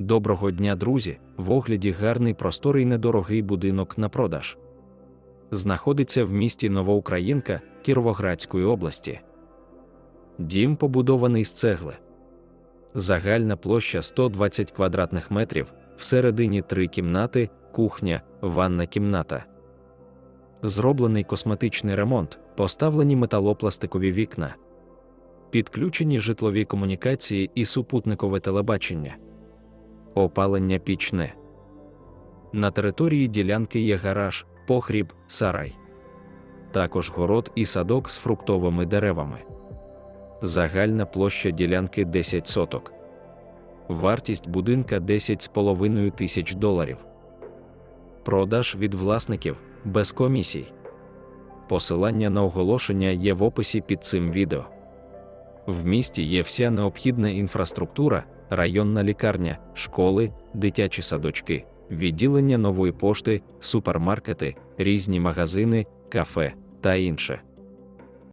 Доброго дня, друзі! В огляді гарний просторий недорогий будинок на продаж. Знаходиться в місті Новоукраїнка Кіровоградської області. Дім побудований з цегли. Загальна площа 120 квадратних метрів, всередині три кімнати, кухня, ванна кімната. Зроблений косметичний ремонт, поставлені металопластикові вікна, підключені житлові комунікації і супутникове телебачення. Опалення пічне. На території ділянки є гараж, погріб, сарай. Також город і садок з фруктовими деревами. Загальна площа ділянки 10 соток. Вартість будинка 10,5 тисяч доларів. Продаж від власників без комісій. Посилання на оголошення є в описі під цим відео. В місті є вся необхідна інфраструктура, районна лікарня, школи, дитячі садочки, відділення нової пошти, супермаркети, різні магазини, кафе та інше.